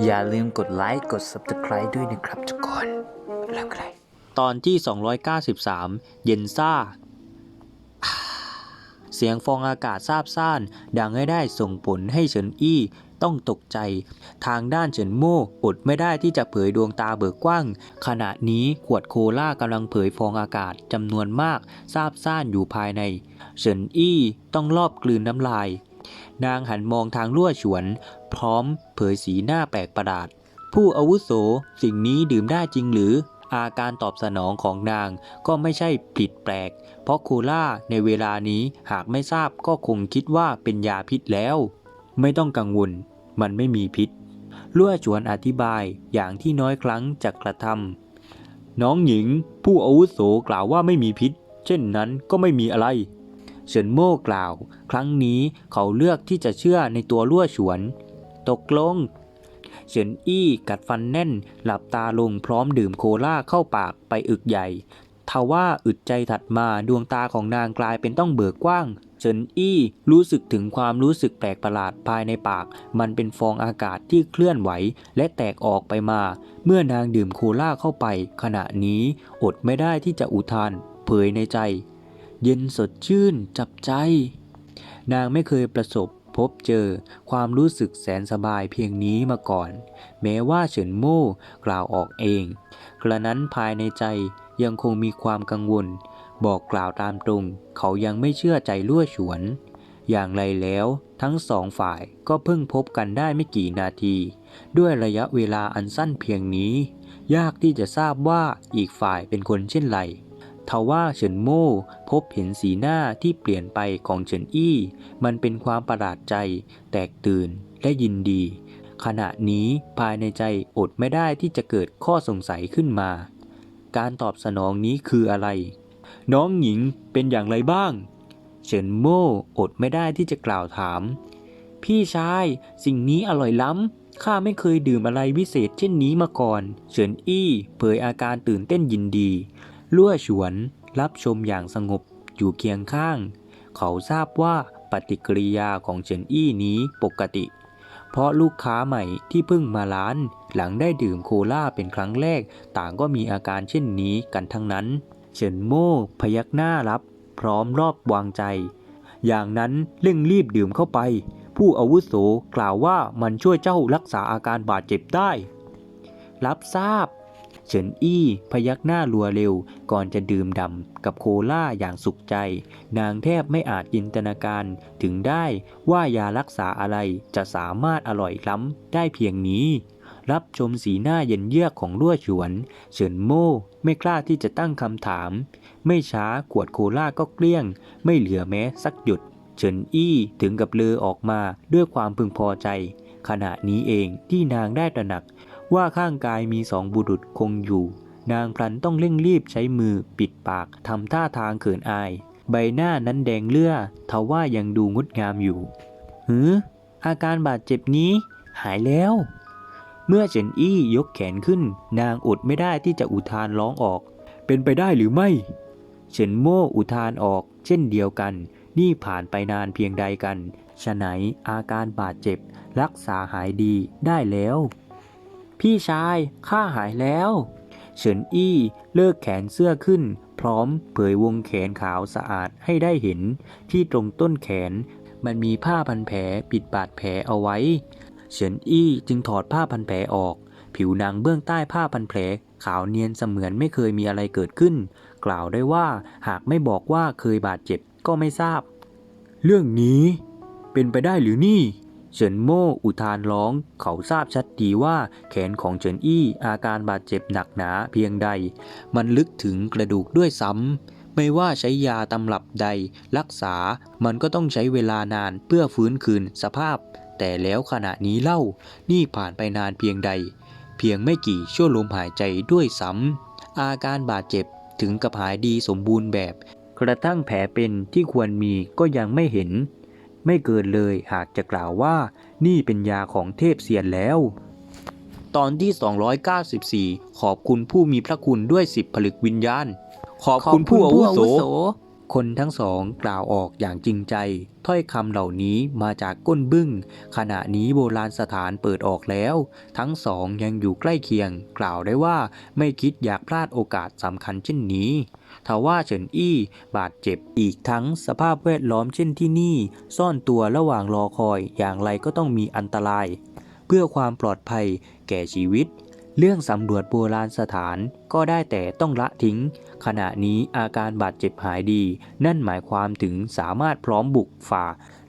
อย่าลืมกดไลค์กด Subscribe ด้วยนะครับทุกคนเริ่มกันเลยตอนที่ 293 เย็นซ่า เสียงฟองอากาศซาบซ่าน ดังให้ได้ส่งผลให้เฉินอี้ต้องตกใจ ทางด้านเฉินโม่อดไม่ได้ที่จะเผยดวงตาเบิกกว้าง ขณะนี้ขวดโคล่ากำลังเผยฟองอากาศจำนวนมากซาบซ่านอยู่ภายใน เฉินอี้ต้องรอบกลืนน้ำลาย นางหันมองทางลั่วฉวน พร้อม เผยสีหน้าแปลกประหลาด ผู้อาวุโสสิ่งนี้ดื่มได้จริงหรือ อาการตอบสนองของนางก็ไม่ใช่ผิดแปลก เพราะโคล่าในเวลานี้หากไม่ทราบก็คงคิดว่าเป็นยาพิษแล้ว ไม่ต้องกังวล มันไม่มีพิษลั่วฉวนอธิบายอย่างที่น้อยครั้งจะกระทำน้องหญิง ผู้อาวุโสกล่าวว่าไม่มีพิษ เช่นนั้นก็ไม่มีอะไรเฉินโม่กล่าว ครั้งนี้เขาเลือกที่จะเชื่อในตัวลั่วฉวน ตกลง เฉินอี้กัดฟันแน่น หลับตาลงพร้อมดื่มโคลาเข้าปากไปอึกใหญ่ทว่าอึดใจถัดมาดวงตาของนางกลายเป็นต้องเบิกกว้าง เฉินอี้รู้สึกถึงความรู้สึกแปลกประหลาดภายในปาก มันเป็นฟองอากาศที่เคลื่อนไหวและแตกออกไปมา เมื่อนางดื่มโคลาเข้าไป ขณะนี้อดไม่ได้ที่จะอุทาน เผยในใจ เย็นสดชื่นจับใจ นางไม่เคยประสบ พบเจอความรู้สึกแสนสบายเพียงนี้มาก่อน แม้ว่าเฉินโม่กล่าวออกเอง กระนั้นภายในใจยังคงมีความกังวล บอกกล่าวตามตรง เขายังไม่เชื่อใจลั่วฉวน อย่างไรแล้วทั้งสองฝ่ายก็เพิ่งพบกันได้ไม่กี่นาที ด้วยระยะเวลาอันสั้นเพียงนี้ ยากที่จะทราบว่าอีกฝ่ายเป็นคนเช่นไร ทว่าเฉินโม่พบเห็นสีหน้าที่เปลี่ยนไปของเฉินอี้ มันเป็นความประหลาดใจ แตกตื่นและยินดี ขณะนี้ภายในใจอดไม่ได้ที่จะเกิดข้อสงสัยขึ้นมา การตอบสนองนี้คืออะไร น้องหญิงเป็นอย่างไรบ้าง เฉินโม่อดไม่ได้ที่จะกล่าวถาม พี่ชายสิ่งนี้อร่อยล้ำข้าไม่เคยดื่มอะไรวิเศษเช่นนี้มาก่อน เฉินอี้เผยอาการตื่นเต้นยินดี ลั่วฉวนรับชมอย่างสงบอยู่เคียงข้าง เขาทราบว่าปฏิกิริยาของเฉินอี้นี้ปกติ เพราะลูกค้าใหม่ที่เพิ่งมาร้าน หลังได้ดื่มโคลาเป็นครั้งแรก ต่างก็มีอาการเช่นนี้กันทั้งนั้น เฉินโม่พยักหน้ารับ พร้อมรอบวางใจ อย่างนั้นเร่งรีบดื่มเข้าไป ผู้อาวุโสกล่าวว่ามันช่วยเจ้ารักษาอาการบาดเจ็บได้ รับทราบ เฉินอี้พยักหน้ารัวเร็วก่อนจะดื่มด่ำกับโคล่าอย่างสุขใจ นางแทบไม่อาจจินตนาการถึงได้ว่ายารักษาอะไรจะสามารถอร่อยล้ำได้เพียงนี้ รับชมสีหน้าเย็นเยือกของลั่วฉวน เฉินโม่ไม่กล้าที่จะตั้งคำถาม ไม่ช้าขวดโคล่าก็เกลี้ยง ไม่เหลือแม้สักหยดเฉินอี้ถึงกับเลอออกมาด้วยความพึงพอใจ ขณะนี้เองที่นางได้ตระหนัก ว่าข้างกายมีสองบุรุษคงอยู่ นางพลันต้องเร่งรีบใช้มือปิดปากทำท่าทางเขินอาย ใบหน้านั้นแดงเลือดทว่ายังดูงดงามอยู่หืออาการบาดเจ็บนี้หายแล้ว เมื่อเฉินอี้ยกแขนขึ้น นางอดไม่ได้ที่จะอุทานร้องออก เป็นไปได้หรือไม่ เฉินโม่อุทานออก เช่นเดียวกัน นี่ผ่านไปนานเพียงใดกันฉะไหนอาการบาดเจ็บ รักษาหายดีได้แล้ว พี่ชายข้าหายแล้วเฉินอี้เลิกแขนเสื้อขึ้น พร้อมเผยวงแขนขาวสะอาดให้ได้เห็น ที่ตรงต้นแขน มันมีผ้าพันแผลปิดบาดแผลเอาไว้ เฉินอี้จึงถอดผ้าพันแผลออก ผิวหนังเบื้องใต้ผ้าพันแผลขาวเนียนเสมือนไม่เคยมีอะไรเกิดขึ้น กล่าวได้ว่าหากไม่บอกว่าเคยบาดเจ็บก็ไม่ทราบ เรื่องนี้เป็นไปได้หรือนี่ เฉินโม่อุทานร้อง เขาทราบชัดดีว่าแขนของเฉินอี้อาการบาดเจ็บหนักหนาเพียงใด มันลึกถึงกระดูกด้วยซ้ำ ไม่ว่าใช้ยาตำรับใด รักษา มันก็ต้องใช้เวลานานเพื่อฟื้นคืนสภาพ แต่แล้วขณะนี้เล่า นี่ผ่านไปนานเพียงใด เพียงไม่กี่ชั่วลมหายใจด้วยซ้ำ อาการบาดเจ็บถึงกับหายดีสมบูรณ์แบบ กระทั่งแผลเป็นที่ควรมีก็ยังไม่เห็น ไม่เกินเลยหากจะกล่าวว่านี่เป็นยาของเทพเสียนแล้ว ตอนที่ 294 ขอบคุณผู้มีพระคุณด้วยสิบผลึกวิญญาณ ขอบคุณผู้อาวุโส คนทั้งสองกล่าวออกอย่างจริงใจ ถ้อยคำเหล่านี้มาจากก้นบึ้ง ขณะนี้โบราณสถานเปิดออกแล้ว ทั้งสองยังอยู่ใกล้เคียง กล่าวได้ว่าไม่คิดอยากพลาดโอกาสสำคัญเช่นนี้ทว่าเฉินอี้บาดเจ็บอีกทั้งสภาพแวดล้อมเช่นที่นี่ ซ่อนตัวระหว่างรอคอยอย่างไรก็ต้องมีอันตราย เพื่อความปลอดภัยแก่ชีวิต เรื่องสำรวจโบราณสถานก็ได้แต่ต้องละทิ้ง ขณะนี้อาการบาดเจ็บหายดี นั่นหมายความถึงสามารถพร้อมบุกฝ่า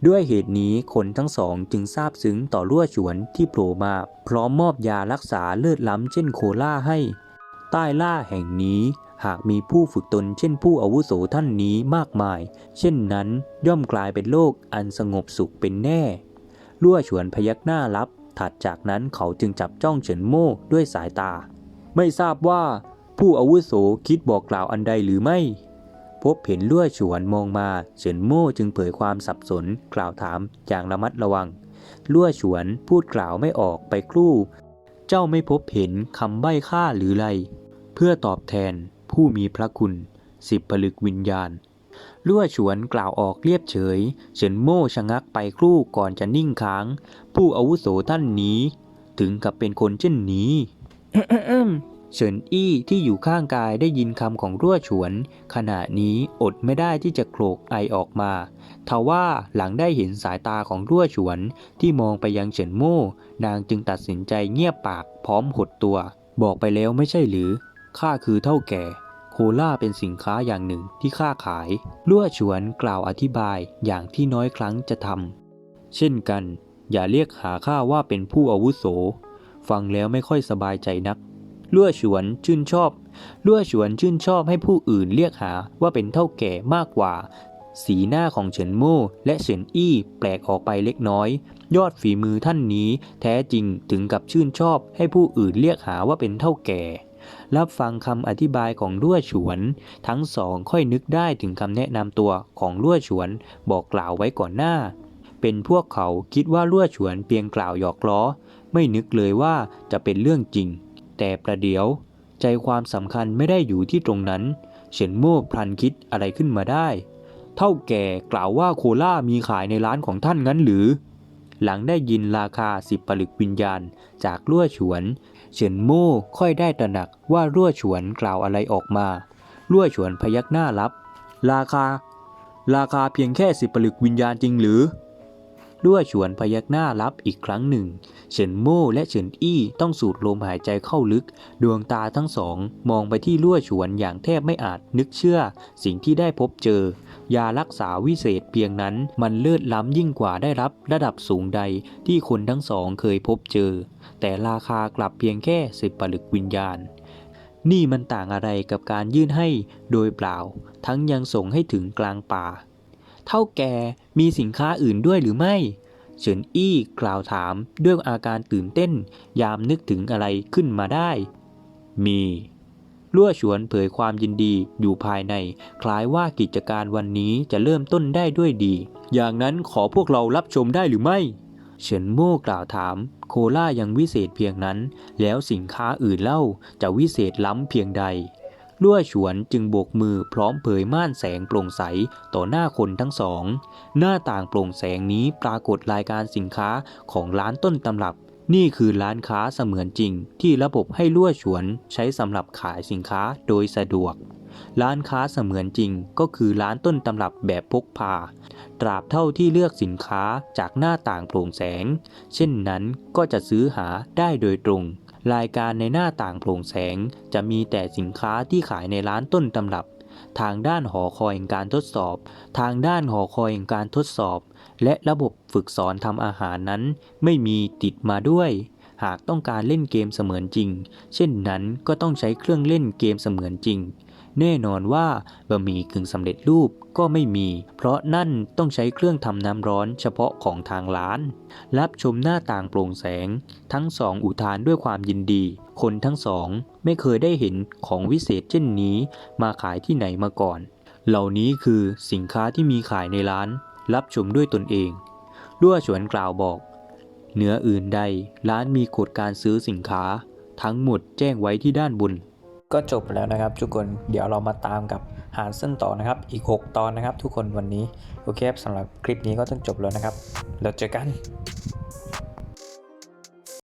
ด้วยเหตุนี้คนทั้งสองจึงซาบซึ้งต่อรั่วฉวนที่โผล่มา พร้อมมอบยารักษาเลือดล้ำเช่นโคล่าให้ ใต้ล่าแห่งนี้หากมีผู้ฝึกตนเช่นผู้อาวุโสท่านนี้มากมาย เช่นนั้นย่อมกลายเป็นโลกอันสงบสุขเป็นแน่ รั่วฉวนพยักหน้ารับ ถัดจากนั้นเขาจึงจับจ้องเฉินโม่ด้วยสายตา ไม่ทราบว่า ผู้อาวุโสคิดบอกกล่าวอันใดหรือไม่ พบเห็นลั่วฉวนมองมาเฉินโม่จึงเผยความสับสนกล่าวถามอย่างระมัดระวังลั่วฉวนพูดกล่าวไม่ออกไปครู่ เจ้าไม่พบเห็นคำใบ้ค่าหรือไร เพื่อตอบแทนผู้มีพระคุณ สิบผลึกวิญญาณ ลั่วฉวนกล่าวออกเรียบเฉย เฉินโม่ชะงักไปครู่ก่อนจะนิ่งค้าง ผู้อาวุโสท่านนี้ ถึงกับเป็นคนเช่นนี้เฉินอี้ที่อยู่ข้างกายได้ยินคำของรั่วฉวน ขณะนี้อดไม่ได้ที่จะโกรกไอออกมาทว่าหลังได้เห็นสายตาของรั่วฉวนที่มองไปยังเฉินโม่นางจึงตัดสินใจเงียบปากพร้อมหดตัว บอกไปแล้วไม่ใช่หรือข้าคือเท่าแก่ โคล่าเป็นสินค้าอย่างหนึ่งที่ข้าขายรั่วฉวนกล่าวอธิบายอย่างที่น้อยครั้งจะทำเช่นกัน อย่าเรียกหาข้าว่าเป็นผู้อาวุโส ฟังแล้วไม่ค่อยสบายใจนักลั่วฉวนชื่นชอบลั่วฉวนชื่นชอบให้ผู้อื่นเรียกหาว่าเป็นเท่าแก่มากกว่า สีหน้าของเฉินโม่และเฉินอี้แปลกออกไปเล็กน้อย ยอดฝีมือท่านนี้แท้จริงถึงกับชื่นชอบให้ผู้อื่นเรียกหาว่าเป็นเท่าแก่ รับฟังคำอธิบายของลั่วฉวน ทั้งสองค่อยนึกได้ถึงคำแนะนำตัวของลั่วฉวนบอกกล่าวไว้ก่อนหน้า เป็นพวกเขาคิดว่าลั่วฉวนเพียงกล่าวหยอกล้อ ไม่นึกเลยว่าจะเป็นเรื่องจริง แต่ประเดี๋ยว ใจความสำคัญไม่ได้อยู่ที่ตรงนั้น เฉินโม่พลันคิดอะไรขึ้นมาได้ เท่าแก่กล่าวว่าโคล่ามีขายในร้านของท่านงั้นหรือ หลังได้ยินราคาสิบผลึกวิญญาณจากรั่วฉวนเฉินมู่ค่อยได้ตระหนักว่ารั่วฉวนกล่าวอะไรออกมารั่วฉวนพยักหน้ารับ ราคา ราคาเพียงแค่สิบผลึกวิญญาณจริงหรือ รั่วฉวนพยักหน้ารับอีกครั้งหนึ่ง เฉินโม่และเฉินอี้ต้องสูดลมหายใจเข้าลึก ดวงตาทั้งสอง มองไปที่ลั่วฉวนอย่างแทบไม่อาจนึกเชื่อ สิ่งที่ได้พบเจอ ยารักษาวิเศษเพียงนั้นมันเลิศล้ำยิ่งกว่าได้รับระดับสูงใดที่คนทั้งสองเคยพบเจอ แต่ราคากลับเพียงแค่สิบผลึกวิญญาณนี่มันต่างอะไรกับการยื่นให้โดยเปล่า ทั้งยังส่งให้ถึงกลางป่า เท่าแกมีสินค้าอื่นด้วยหรือไม่ เฉินอี้กล่าวถามด้วยอาการตื่นเต้น ยามนึกถึงอะไรขึ้นมาได้ มีลั่วฉวนเผยความยินดีอยู่ภายใน คล้ายว่ากิจการวันนี้จะเริ่มต้นได้ด้วยดี อย่างนั้นขอพวกเรารับชมได้หรือไม่ เฉินโม่กล่าวถาม โคล่ายังวิเศษเพียงนั้น แล้วสินค้าอื่นเล่าจะวิเศษล้ำเพียงใด ลั่วฉวนจึงโบกมือพร้อมเผยม่านแสงโปร่งใสต่อหน้าคนทั้งสอง หน้าต่างโปร่งแสงนี้ปรากฏรายการสินค้าของร้านต้นตำรับ นี่คือร้านค้าเสมือนจริง ที่ระบบให้ลั่วฉวนใช้สำหรับขายสินค้าโดยสะดวก ร้านค้าเสมือนจริงก็คือร้านต้นตำรับแบบพกพา ตราบเท่าที่เลือกสินค้าจากหน้าต่างโปร่งแสง เช่นนั้นก็จะซื้อหาได้โดยตรง รายการในหน้าต่างโปร่งแสงจะมีแต่สินค้าที่ขายในร้านต้นตำรับ ทางด้านหอคอยแห่งการทดสอบ ทางด้านหอคอยแห่งการทดสอบ และระบบฝึกสอนทำอาหารนั้น ไม่มีติดมาด้วย หากต้องการเล่นเกมเสมือนจริง เช่นนั้นก็ต้องใช้เครื่องเล่นเกมเสมือนจริง แน่นอนว่าบะหมี่กึ่งสำเร็จรูปก็ไม่มี เพราะนั่นต้องใช้เครื่องทำน้ำร้อนเฉพาะของทางร้าน รับชมหน้าต่างโปร่งแสง ทั้งสองอุทานด้วยความยินดี คนทั้งสองไม่เคยได้เห็นของวิเศษเช่นนี้ มาขายที่ไหนมาก่อน เหล่านี้คือสินค้าที่มีขายในร้าน รับชมด้วยตนเองลั่วฉวนกล่าวบอก เหนืออื่นใดร้านมีกฎการซื้อสินค้า ทั้งหมดแจ้งไว้ที่ด้านบน ก็จบแล้วนะครับ ทุกคนเดี๋ยวเรามาตามกับหารเส้นต่อนะครับ อีก 6 ตอนนะครับ ทุกคนวันนี้โอเคครับสำหรับคลิปนี้ก็ต้องจบแล้วนะครับ แล้วเจอกัน